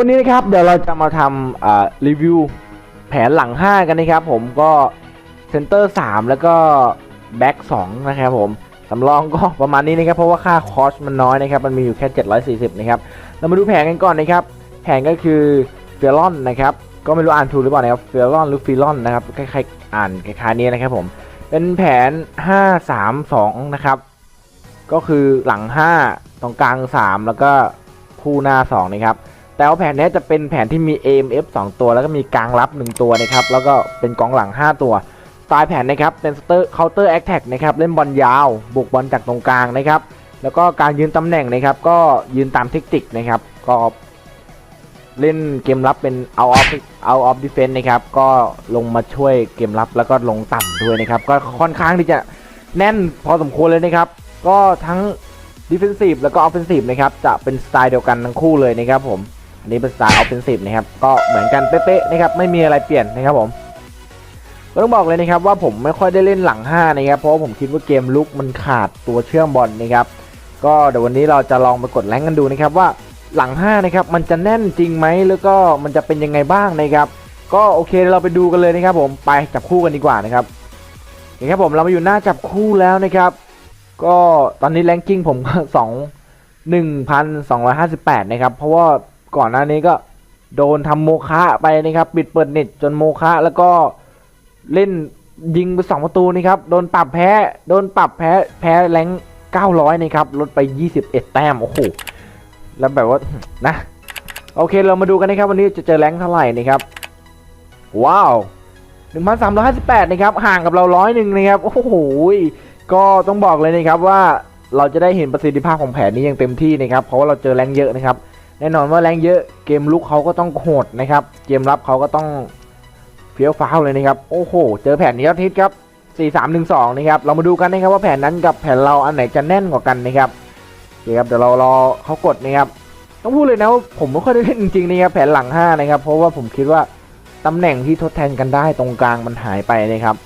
วันนี้นะครับเดี๋ยวเราจะมาทำรีวิวแผนหลัง 5 กันนะครับผมก็เซนเตอร์ 3 แล้วก็แบ็ก2นะครับผมสำรองก็ประมาณนี้นะครับ เพราะว่าค่าคอสมันน้อยนะครับ มันมีอยู่แค่ 740 นะครับ เรามาดูแผนกันก่อนนะครับ แผนก็คือเฟลอนนะครับ ก็ไม่รู้อ่านถูกหรือเปล่านะครับเฟลอนหรือฟิลอนนะครับคล้ายๆอ่านคล้ายๆนี้นะครับผม เป็นแผน 5 3 2 นะครับ ก็คือหลัง 5 ตรงกลาง 3 แล้วก็คู่หน้า 2 นะครับ แต่ว่าแผนนี้จะเป็นแผนที่มี AMF 2 ตัว แล้วก็มีกลางรับ 1 ตัวนะครับ แล้วก็เป็นกองหลัง 5 ตัวสไตล์แผนนะครับ เป็นสเตอร์เคาน์เตอร์แอคแท็กนะครับ เล่นบอลยาว บุกบอลจากตรงกลางนะครับ แล้วก็การยืนตำแหน่งนะครับ ก็ยืนตามเทคนิคนะครับ ก็เล่นเกมรับเป็น out of out of defense นะครับ ก็ลงมาช่วยเกมรับแล้วก็ลงต่ำด้วยนะครับ ก็ค่อนข้างที่จะแน่นพอสมควรเลยนะครับ ก็ทั้ง defensive แล้วก็ offensive นะครับ จะเป็นสไตล์เดียวกันทั้งคู่เลยนะครับผม อันนี้เป็นสไตล์ offensive นะครับ ก็เหมือนกันเป๊ะๆนะครับ ไม่มีอะไรเปลี่ยนนะครับผม ก็ต้องบอกเลยนะครับว่าผมไม่ค่อยได้เล่นหลัง 5 นะครับ เพราะว่าผมคิดว่าเกมลุกมันขาดตัวเชื่อมบอลนะครับ ก็เดี๋ยววันนี้เราจะลองไปกดแรงกันดูนะครับว่าหลัง 5 นะครับ มันจะแน่นจริงไหมแล้วก็มันจะเป็นยังไงบ้างนะครับ ก็โอเคเราไปดูกันเลยนะครับ ผมไปจับคู่กันดีกว่านะครับโอเคครับผมเรามาอยู่หน้าจับคู่แล้วนะครับ ก็ตอนนี้แรงกิ้งผมสองหนึ่งพันสองร้อยห้าสิบแปดนะครับ เพราะว่า ก่อนหน้านี้ก็โดนทำโมฆะไปนะครับปิดเปิดเน็ตจนโมฆะแล้วก็เล่นยิงไปสองประตูนะครับโดนปรับแพ้โดนปรับแพ้แพ้แรงเก้าร้อยนะครับลดไปยี่สิบเอ็ดแต้มโอ้โหแล้วแบบว่านะโอเคเรามาดูกันนะครับวันนี้จะเจอแรงเท่าไหร่นะครับว้าว1,358นะครับห่างกับเราร้อยหนึ่งนะครับโอ้โหก็ต้องบอกเลยนะครับว่าเราจะได้เห็นประสิทธิภาพของแผนนี้อย่างเต็มที่นะครับเพราะว่าเราเจอแรงเยอะนะครับ แน่นอนว่าแรงเยอะเกมลุกเขาก็ต้องโหดนะครับ เกมรับเขาก็ต้องเฟี้ยวฟ้าวเลยนะครับโอ้โห เจอแผนนี้ยอดฮิตครับ4312นะครับเรามาดูกันนะครับว่าแผนนั้นกับแผนเราอันไหนจะแน่นกว่ากันนะครับโอเคครับเดี๋ยวเรารอเขากดนะครับต้องพูดเลยนะว่าผมไม่ค่อยได้เล่นจริงๆนะครับแผนหลัง5นะครับเพราะว่าผมคิดว่าตำแหน่งที่ทดแทนกันได้ตรงกลางมันหายไปนะครับ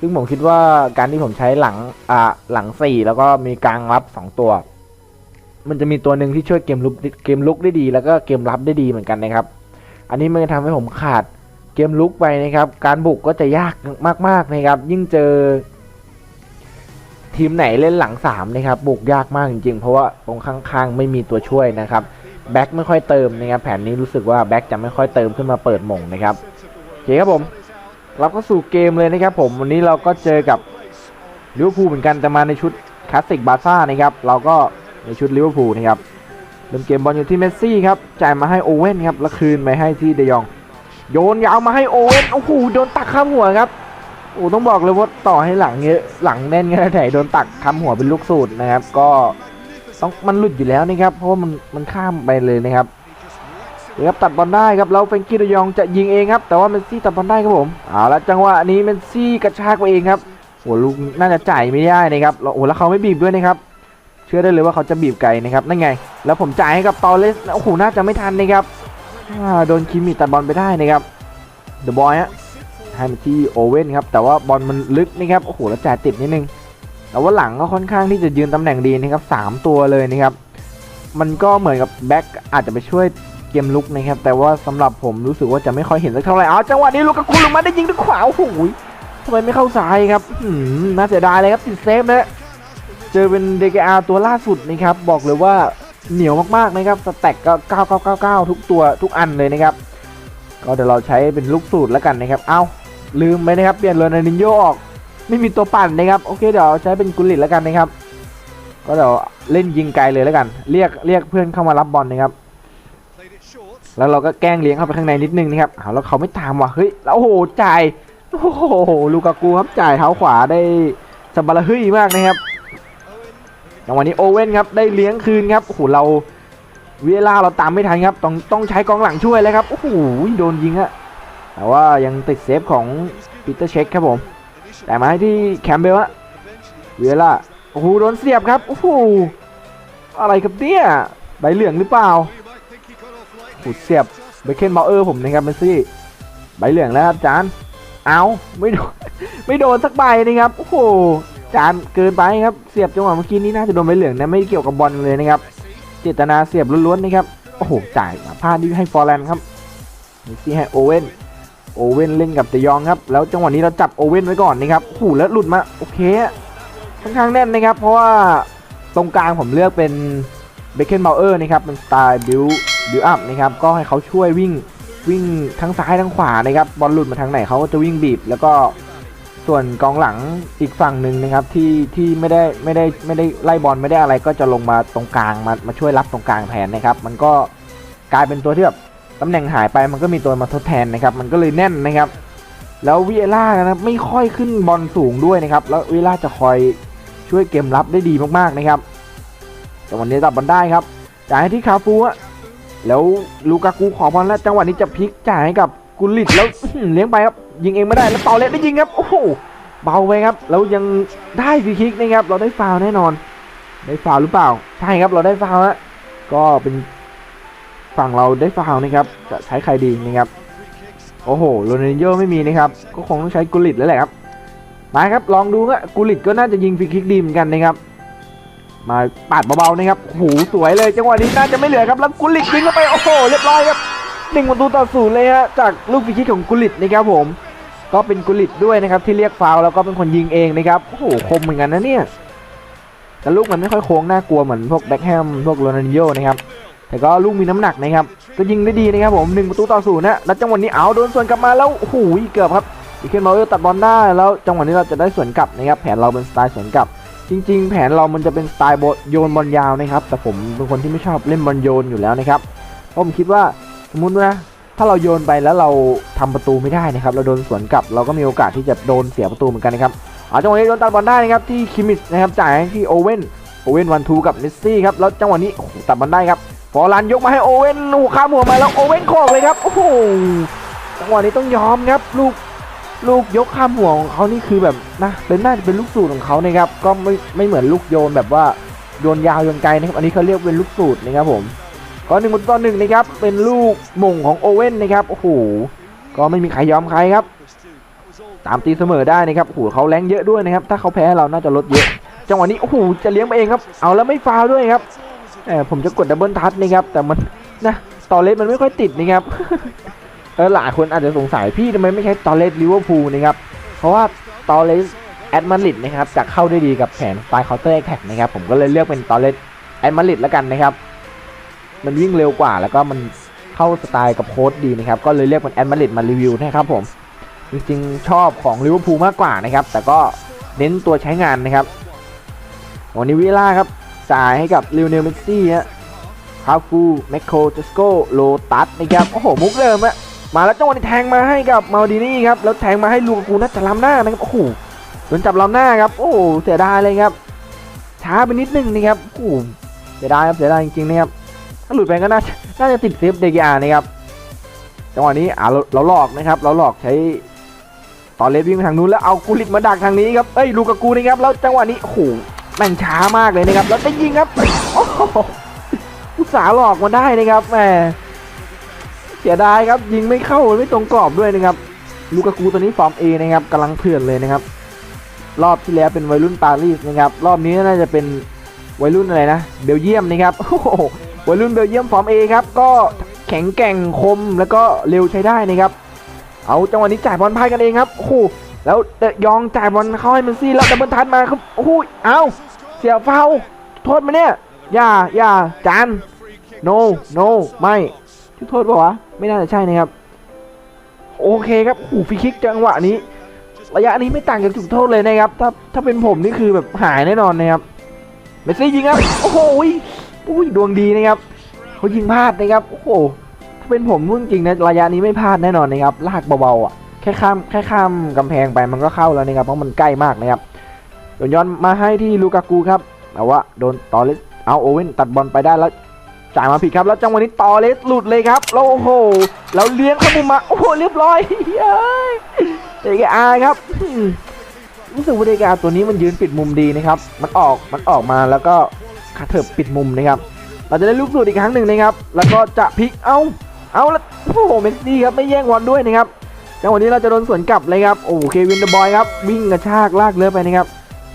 ซึ่งผมคิดว่าการที่ผมใช้หลังอ่าหลัง 4 แล้วก็มีกลางรับ 2 ตัว มันจะมีตัวหนึ่งที่ช่วยเกมลุกเกมลุกได้ดี แล้วก็เกมรับได้ดีเหมือนกันนะครับ อันนี้มันจะทำให้ผมขาดเกมลุกไปนะครับ การบุกก็จะยากมากๆนะครับ ยิ่งเจอ ทีมไหนเล่นหลัง3นะครับ บุกยากมากจริงๆ เพราะว่าตรงข้างๆ ไม่มีตัวช่วยนะครับแบ็คไม่ค่อยเติมนะครับแผนนี้รู้สึกว่าแบ็คจะไม่ค่อยเติมขึ้นมาเปิดหม่งนะครับโอเคครับผมเราก็สู่เกมเลยนะครับผมวันนี้เราก็เจอกับลิเวอร์พูลเหมือนกันแต่มาในชุดคลาสสิกบาซ่านะครับเราก็ ในชุดลิเวอร์พูลนะครับเริ่มเกมบอลอยู่ที่เมสซี่ครับจ่ายมาให้โอเว่นครับแล้วคืนไปให้ที่เดยอง โยนยาวมาให้โอเว่นโอ้โหโดนตักข้ามหัวครับโอ้ต้องบอกเลยว่าต่อให้หลังเยอะหลังแน่นขนาดไหนโดนตักข้ามหัวเป็นลูกสูตรนะครับ ก็ต้องมันหลุดอยู่แล้วนะครับ เพราะว่ามันมันข้ามไปเลยนะครับเดี๋ยวครับตัดบอลได้ครับแล้วเฟงกี้ดยองจะยิงเองครับ แต่ว่าเมสซี่ตัดบอลได้ครับผมเอาละจังหวะนี้เมสซี่กระชากไปเองครับโอ้ลูกน่าจะจ่ายไม่ได้นะครับโอ้แล้วเขาไม่บีบด้วยนะครับ ชื่อได้เลยว่าเขาจะบีบไกลนะครับนั่นไง แล้วผมจ่ายให้กับตอเลสโอ้โหน่าจะไม่ทันนะครับโดนคิมมิตัดบอลไปได้นะครับเดอะบอยฮะให้มาที่โอเว่นครับแต่ว่าบอลมันลึกนะครับโอ้โหแล้วจ่ายติดนิดนึงแต่ว่าหลังก็ค่อนข้างที่จะยืนตำแหน่งดีนะครับสามตัวเลยนะครับมันก็เหมือนกับแบ็กอาจจะไปช่วยเกมลุกนะครับแต่ว่าสำหรับผมรู้สึกว่าจะไม่ค่อยเห็นสักเท่าไหร่เอาจังหวะนี้ลูกกระคุลงมาได้ยิงด้วยขวาโอ้โหทำไมไม่เข้าซ้ายครับหืมน่าเสียดายเลยครับติดเซฟนะ เจอเป็นเดกอาตัวล่าสุดนะครับ บอกเลยว่าเหนียวมากๆนะครับสแต็กก็9999 ทุกตัวทุกอันเลยนะครับ ก็เดี๋ยวเราใช้เป็นลูกสูตรแล้วกันนะครับ เอาลืมไปนะครับ เปลี่ยนเลนานินโยออก ไม่มีตัวปั่นนะครับ โอเคเดี๋ยวใช้เป็นกุลิตแล้วกันนะครับ ก็เดี๋ยวเล่นยิงไกลเลยแล้วกัน เรียกเรียกเพื่อนเข้ามารับบอลนะครับ แล้วเราก็แกล้งเลี้ยงเข้าไปข้างในนิดนึงนะครับอ้าแล้วเขาไม่ตามว่ะ เฮ้ย แล้วโอ้โหจ่าย โอ้โห ลูกากูครับจ่ายเท้าขวาได้สบาระหึ่ยมากนะครับ จังหวะนี้โอเว่นครับได้เลี้ยงคืนครับโอ้โหเราเวลาเราตามไม่ทันครับ ต้องต้องใช้กองหลังช่วยแล้วครับโอ้โหโดนยิงอะแต่ว่ายังติดเซฟของปีเตอร์เช็คครับผม แต่มาให้ที่แคมเบลอะเวล่าโอ้โหโดนเสียบครับโอ้โหอะไรครับเนี่ยใบเหลืองหรือเปล่าโอ้โหเสียบเบคเคนบอลเออร์ผมนะครับเมสซี่ใบเหลืองแล้วครับจานเอาไม่โดนไม่โดนสักใบนะครับโอ้โห จานเกินไปครับเสียบจังหวะเมื่อกี้นี้น่าจะโดนใบเหลืองนะไม่เกี่ยวกับบอลเลยนะครับเจตนาเสียบล้วนๆนะครับโอ้โหจ่ายมาพลาดที่ให้ฟอร์แลนด์ครับเมสซี่ให้โอเว่นโอเว่นเล่นกับเดยองครับแล้วจังหวะนี้เราจับโอเว่นไว้ก่อนนะครับโอ้โหแล้วหลุดมาโอเคค่อนข้างแน่นนะครับ เพราะว่าตรงกลางผมเลือกเป็นเบคเคนเบลเออร์นะครับเป็นสไตล์บิวบิวอัพนะครับก็ให้เขาช่วยวิ่งวิ่งทั้งซ้ายทั้งขวานะครับบอลหลุดมาทางไหนเขาก็จะวิ่งบีบแล้วก็ ส่วนกองหลังอีกฝั่งหนึ่งนะครับที่ที่ไม่ได้ไม่ได้ไม่ได้ไล่บอลไม่ได้อะไรก็จะลงมาตรงกลางมามาช่วยรับตรงกลางแทนนะครับ มันก็กลายเป็นตัวที่แบบตำแหน่งหายไปมันก็มีตัวมาทดแทนนะครับ มันก็เลยแน่นนะครับ แล้ววิเอล่านะไม่ค่อยขึ้นบอลสูงด้วยนะครับ แล้ววิเอล่าจะคอยช่วยเกมรับได้ดีมากๆนะครับแต่วันนี้ตับบอลได้ครับจ่ายให้ที่คาฟูอะแล้วลูกากูขอบอลแล้วจังหวะนี้จะพลิกจ่ายให้กับกุลิตแล้วเลี้ยงไปครับ ยิงเองไม่ได้แล้วต่อเล็ได้ยิงครับโอ้โหเบาไปครับแล้วยังได้ฟรีคิกนะครับเราได้ฟาวแน่นอน ได้ฟาวหรือเปล่าใช่ครับเราได้ฟาวล์ฮะก็เป็นฝั่งเราได้ฟาวนะครับจะใช้ใครดีนะครับโอ้โหโรนัลโยไม่มีนะครับก็คงต้องใช้กุลิตแล้วแหละครับมาครับลองดูฮะกุลิตก็น่าจะยิงฟรีคิกดีเหมือนกันนะครับมาปาดเบาๆนะครับโอ้โหสวยเลยจังหวะนี้น่าจะไม่เหลือครับแล้วกุลิตยิงเข้าไปโอ้โหเรียบร้อยครับหนึ่งประตูต่อศูนย์เลยฮะจากลูกฟรีคิกของกุลิตนะครับผม ก็เป็นกุลิตด้วยนะครับที่เรียกฟาวแล้วก็เป็นคนยิงเองนะครับโอ้โหคมเหมือนกันนะเนี่ยแต่ลูกมันไม่ค่อยโค้งน่ากลัวเหมือนพวกแบ็คแฮมพวกโรนัลโยนะครับแต่ก็ลูกมีน้ำหนักนะครับก็ยิงได้ดีนะครับผมหนึ่งประตูต่อศูนย์นะแล้วจังหวะนี้เอาโดนส่วนกลับมาแล้วโอ้โหเกือบครับอีกเคนมาเออตัดบอลได้แล้วจังหวะนี้เราจะได้สวนกลับนะครับแผนเราเป็นสไตล์สวนกลับ จริง ๆ แผนเรามันจะเป็นสไตล์บอลโยนบอลยาวนะครับแต่ผมเป็นคนที่ไม่ชอบเล่นบอลโยนอยู่แล้วนะครับเพราะผมคิดว่าสมมุติว่า ถ้าเราโยนไปแล้วเราทำประตูไม่ได้นะครับ เราโดนสวนกลับเราก็มีโอกาสที่จะโดนเสียประตูเหมือนกันนะครับอาจังหวะนี้โดนตัดบอลได้นะครับที่คิมิสนะครับจ่ายให้ที่โอเว่นโอเว่นวันทูกับเมสซี่ครับแล้วจังหวะนี้ตัดบอลได้ครับฟอร์ลันยกมาให้โอเว่นหูข้ามหัวมาแล้วโอเว่นโขกเลยครับโอ้โหจังหวะนี้ต้องยอมครับลูกลูกยกข้ามหัวของเขานี่คือแบบนะเป็นน่าจะเป็นลูกสูตรของเขานะครับก็ไม่ไม่เหมือนลูกโยนแบบว่าโยนยาวโยนไกลนะครับอันนี้เขาเรียกเป็นลูกสูตรนะครับผม ก็หนึ่งต่อหนึ่งนะครับ เป็นลูกม่งของโอเว่นนะครับ โอ้โห ก็ไม่มีใครยอมใครครับ ตามตีเสมอได้นะครับโอ้โหเขาแรงเยอะด้วยนะครับ ถ้าเขาแพ้เราน่าจะลดเยอะ จังหวะนี้ โอ้โห จะเลี้ยงไปเองครับ เอาแล้วไม่ฟาวด้วยครับเออผมจะกดดับเบิลทัชนะครับ แต่มันนะตอเลสมันไม่ค่อยติดนะครับ เออหลายคนอาจจะสงสัยพี่ทำไมไม่ใช้ตอเลสลิเวอร์พูลนะครับ เพราะว่าตอเลสแอดมาริดนะครับจะเข้าได้ดีกับแผนสไตล์เคาน์เตอร์แท็กนะครับ ผมก็เลยเลือกเป็นตอเลสแอดมาริดแล้วกันนะครับ มันวิ่งเร็วกว่า แล้วก็มันเข้าสไตล์กับโค้ดดีนะครับ ก็เลยเลือกเป็นแอดมาริดมารีวิวนะครับผม จริงๆ ชอบของลิเวอร์พูลมากกว่านะครับ แต่ก็เน้นตัวใช้งานนะครับวันนี้วิล่าครับจ่ายให้กับลิวเนลเมสซี่ฮะคาฟูแมคโครเจสโกโลตัสนะครับ โอ้โห มุกเดิมอะมาแล้วจังหวะนี้แทงมาให้กับมาดินี่ครับ แล้วแทงมาให้ลูกกูน่าจะล้ำหน้านะครับ โอ้โหโดนจับล้ำหน้าครับ โอ้เสียดายเลยครับ ช้าไปนิดนึงนะครับ โอ้เสียดายครับ เสียดายจริงๆนะครับ ถ้าหลุดไปก็น่าจะน่าจะติดเซฟเดกิอานะครับจังหวะนี้อ่าเราหลอกนะครับ เราหลอกใช้ตอนเลสวิ่งไปทางนู้นแล้วเอากุลิตมาดักทางนี้ครับเอ้ยลูกากูนะครับแล้วจังหวะนี้โอ้โหแม่งช้ามากเลยนะครับแล้วได้ยิงครับโอ้โหอุตสาหลอกมาได้นะครับแหมเสียดายครับยิงไม่เข้าไม่ตรงกรอบด้วยนะครับลูกากูตัวนี้ฟอร์มเอนะครับกำลังเถื่อนเลยนะครับ รอบที่แล้วเป็นวัยรุ่นปารีสนะครับ รอบนี้น่าจะเป็นวัยรุ่นอะไรนะเบลเยียมนะครับโอ้โห วัยรุ่นเบลเยียมฟอร์มเอครับก็แข็งแกร่งคมแล้วก็เร็วใช้ได้นะครับเอาจังหวะนี้จ่ายบอลพายกันเองครับโอ้โหแล้วเดยองจ่ายบอลเข้าให้เมสซี่แล้วดับเบิลทัชมาครับโอ้โหเอาเสียฟาวล์โทษมาเนี่ยอย่าอย่าจาน no no ไม่ที่โทษป่าวะไม่น่าจะใช่นะครับโอเคครับโอ้โหฟรีคิกจังหวะนี้ระยะนี้ไม่ต่างจากจุดโทษเลยนะครับ ถ้าถ้าเป็นผมนี่คือแบบหายแน่นอนนะครับเมสซี่ยิงครับ โอ้โห อุ้ยดวงดีนะครับเขายิงพลาดนะครับโอ้โหถ้าเป็นผมพูดจริงนะระยะนี้ไม่พลาดแน่นอนนะครับลากเบาๆอะแค่ข้ามแค่ข้ามกำแพงไปมันก็เข้าแล้วนะครับเพราะมันใกล้มากนะครับโดนย้อนมาให้ที่ลูกากูครับแต่ว่าโดนตอเลสเอาโอเว่นตัดบอลไปได้แล้วจ่ายมาผิดครับแล้วจังหวะนี้ตอเลสหลุดเลยครับแล้วโอ้โหแล้วเลี้ยงเข้ามุมมาโอ้โหเรียบร้อยเฮ้ยเด็กอาครับรู้สึกว่าเดกาตัวนี้มันยืนปิดมุมดีนะครับ มันออก มันออกมาแล้วก็ ขาเถิบปิดมุมนะครับ เราจะได้ลูกสูตรอีกครั้งหนึ่งนะครับ แล้วก็จะพลิก เอาเอาแล้วโอ้โหเมสซี่ครับไม่แย่งบอลด้วยนะครับจังหวะนี้เราจะโดนสวนกลับเลยครับ โอ้เควินเดอะบอยครับ วิ่งกระชากลากเลือไปนะครับ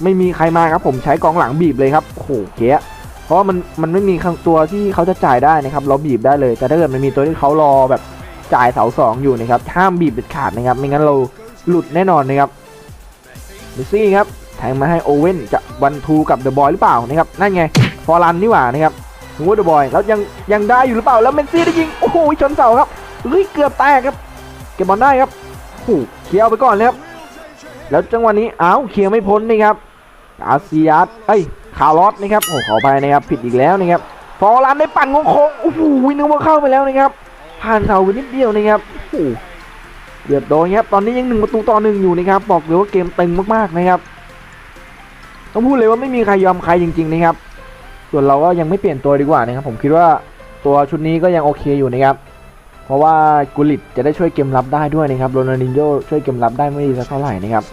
ไม่มีใครมาครับ ผมใช้กองหลังบีบเลยครับ โอ้โหเก๋เพราะมันมันไม่มีตัวที่เขาจะจ่ายได้นะครับ เราบีบได้เลย แต่ถ้าเกิดมันมีตัวที่เขารอแบบจ่ายเสาสองอยู่นะครับ ห้ามบีบเด็ดขาดนะครับ ไม่งั้นเราหลุดแน่นอนนะครับเมสซี่ครับแทงมาให้โอเว่นจะวันทูกับเดอะบอยหรือเปล่านะครับ นั่นไง ฟอร์ลันนี่หว่านะครับถึงว่าเดอบอยแล้วยังยังได้อยู่หรือเปล่าแล้วเมสซี่ได้ยิงโอ้โหชนเสาครับเฮ้ยเกือบแตกครับเก็บบอลได้ครับโอ้โหเคลียร์ไปก่อนเลยครับแล้วจังหวะนี้อ้าวเคลียร์ไม่พ้นนะครับอาเซียสเอ้ยคาร์ลอสนะครับโอ้ขออภัยนะครับผิดอีกแล้วนะครับฟอร์ลันได้ปั่นโค้งโอ้โหนึกว่าเข้าไปแล้วนะครับผ่านเสาไปนิดเดียวนะครับโอ้โหเดือดโดนครับตอนนี้ยังหนึ่งประตูต่อหนึ่งอยู่นะครับบอกเลยว่าเกมตึงมากๆนะครับต้องพูดเลยว่าไม่มีใครยอมใครจริงๆนะครับ ส่วนเราก็ยังไม่เปลี่ยนตัวดีกว่านะครับผมคิดว่าตัวชุดนี้ก็ยังโอเคอยู่นะครับเพราะว่ากุลิตจะได้ช่วยเกมรับได้ด้วยนะครับโรนัลดินโญช่วยเกมรับได้ไม่ดีสักเท่าไหร่นะครับ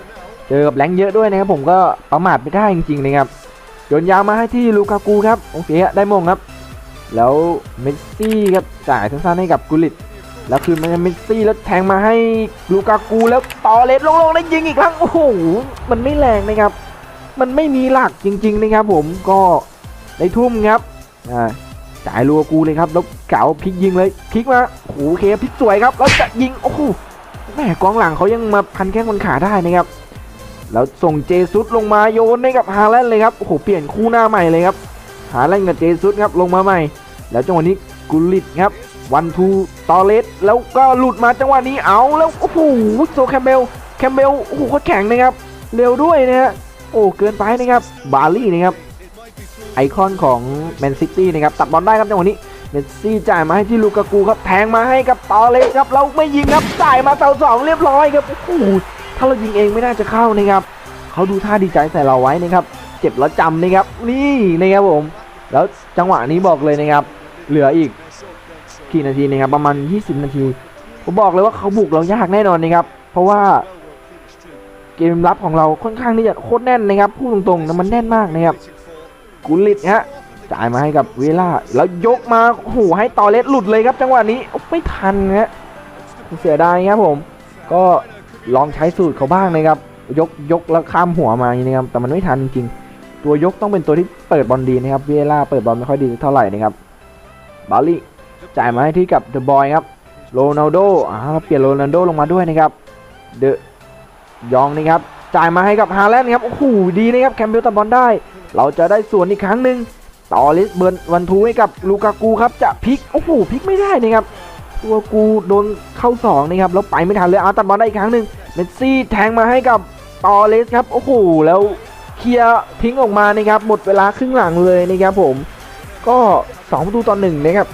เจอกับแรงเยอะด้วยนะครับผมก็ประมาทไม่ได้จริงๆนะครับโยนยาวมาให้ที่ลูกากูครับโอเคฮะได้มงครับ แล้วเมสซี่ครับจ่ายสั้นๆให้กับกุลิตแล้วคืนมาเมสซี่แล้วแทงมาให้ลูกากูแล้วต่อเลสลงๆแล้ยิงอีกครั้งโอ้โหมันไม่แรงนะครับ มันไม่มีหลักจริง ๆ นะครับผมก็ ได้ทุ่มครับอ่าจ่ายลูกากูเลยครับแล้วเก๋าพลิกยิงเลยพลิกมาโอ้โหเคพลิกสวยครับแล้วจะยิงโอ้โหแม่กองหลังเขายังมาพันแข้งพันขาได้นะครับแล้วส่งเจซุสลงมาโยนให้กับฮาแลนด์เลยครับโอ้โหเปลี่ยนคู่หน้าใหม่เลยครับฮาแลนด์กับเจซุสครับลงมาใหม่ แล้วจังหวะนี้กุลิตครับวันทูตอเลสแล้วก็หลุดมาจังหวะนี้เอาแล้วโอ้โหโซแคมเบลแคมเบลโอ้โหแข็งนะครับเร็วด้วยนะฮะโอ้เกินไปนะครับบาลี่นะครับ ไอคอนของแมนซิตี้นะครับตัดบอลได้ครับจังหวะนี้เมสซี่จ่ายมาให้ที่ลูกากูครับแทงมาให้กับตอเลสครับเราไม่ยิงครับจ่ายมาเสาสองเรียบร้อยครับโอ้โหถ้าเรายิงเองไม่น่าจะเข้านะครับเขาดูท่าดีใจใส่เราไว้นะครับเจ็บแล้วจำนะครับนี่นะครับผม แล้วจังหวะนี้บอกเลยนะครับ เหลืออีกกี่นาทีนะครับประมาณ 20 นาทีผมบอกเลยว่าเขาบุกเรายากแน่นอนนะครับ เพราะว่าเกมรับของเราค่อนข้างที่จะโคตรแน่นนะครับพูดตรงๆนะมันแน่นมากนะครับ กุลิตฮะจ่ายมาให้กับเวล่าแล้วยกมาโอ้โหให้ตอเลสหลุดเลยครับจังหวะนี้ไม่ทันฮะเสียดายครับผม ก็ลองใช้สูตรเขาบ้างนะครับ ยกยกแล้วข้ามหัวมาอย่างนี้นะครับแต่มันไม่ทันจริงตัวยกต้องเป็นตัวที่เปิดบอลดีนะครับเวล่าเปิดบอลไม่ค่อยดีเท่าไหร่นะครับบาลีจ่ายมาให้ที่กับเดอะบอยครับโรนัลโดอ่าเปลี่ยนโรนัลโดลงมาด้วยนะครับเดอะยองนะครับจ่ายมาให้กับฮาแลนด์ครับโอ้โหดีนะครับแคมเบลตัดบอลได้ เราจะได้ส่วนอีกครั้งหนึ่งต่อลิสเบิร์นวันทูให้กับลูกากูครับจะพลิกโอ้โหพลิกไม่ได้นะครับตัวกูโดนเข้าสองนะครับแล้วไปไม่ทันเลยเอาตัดบอลได้อีกครั้งหนึ่งเมสซี่แทงมาให้กับตอเลสครับโอ้โหแล้วเคลียร์ทิ้งออกมานะครับหมดเวลาครึ่งหลังเลยนะครับผมก็2ประตูต่อหนึ่งนะครับ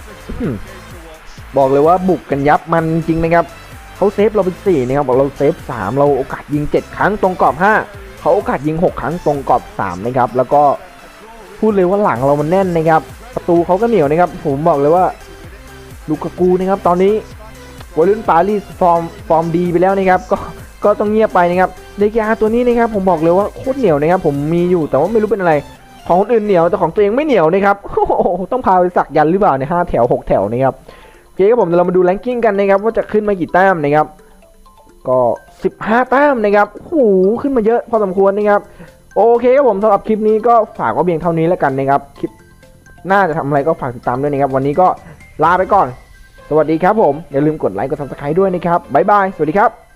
บอกเลยว่าบุกกันยับมันจริงนะครับเขาเซฟเราเป็น4นะครับบอกเราเซฟ3เราโอกาสยิง 7 ครั้งตรงกรอบ 5 เขาโอกาสยิง 6 ครั้งตรงกรอบ 3 นะครับ แล้วก็พูดเลยว่าหลังเรามันแน่นนะครับ ประตูเขาก็เหนียวนะครับ ผมบอกเลยว่าลูกกูนะครับตอนนี้วอลเลนปารีสฟอร์มฟอร์มดีไปแล้วนะครับ ก็ก็ต้องเงียบไปนะครับเดกาตัวนี้นะครับผมบอกเลยว่าโคตรเหนียวนะครับ ผมมีอยู่แต่ว่าไม่รู้เป็นอะไร ของคนอื่นเหนียวแต่ของตัวเองไม่เหนียวนะครับโอ้โหต้องพาไปสักยันหรือเปล่าในห้าแถวหกแถวนะครับโอเคครับผมเดี๋ยวเรามาดูแรงกิ้งกันนะครับว่าจะขึ้นมากี่แต้มนะครับ ก็ 15 แต้มนะครับโอ้โหขึ้นมาเยอะพอสมควรนะครับ โอเคครับผมสำหรับคลิปนี้ก็ฝากไว้เพียงเท่านี้แล้วกันนะครับ คลิปหน้าจะทำอะไรก็ฝากติดตามด้วยนะครับ วันนี้ก็ลาไปก่อน สวัสดีครับผม อย่าลืมกดไลค์ กด subscribe ด้วยนะครับ บ๊ายบาย สวัสดีครับ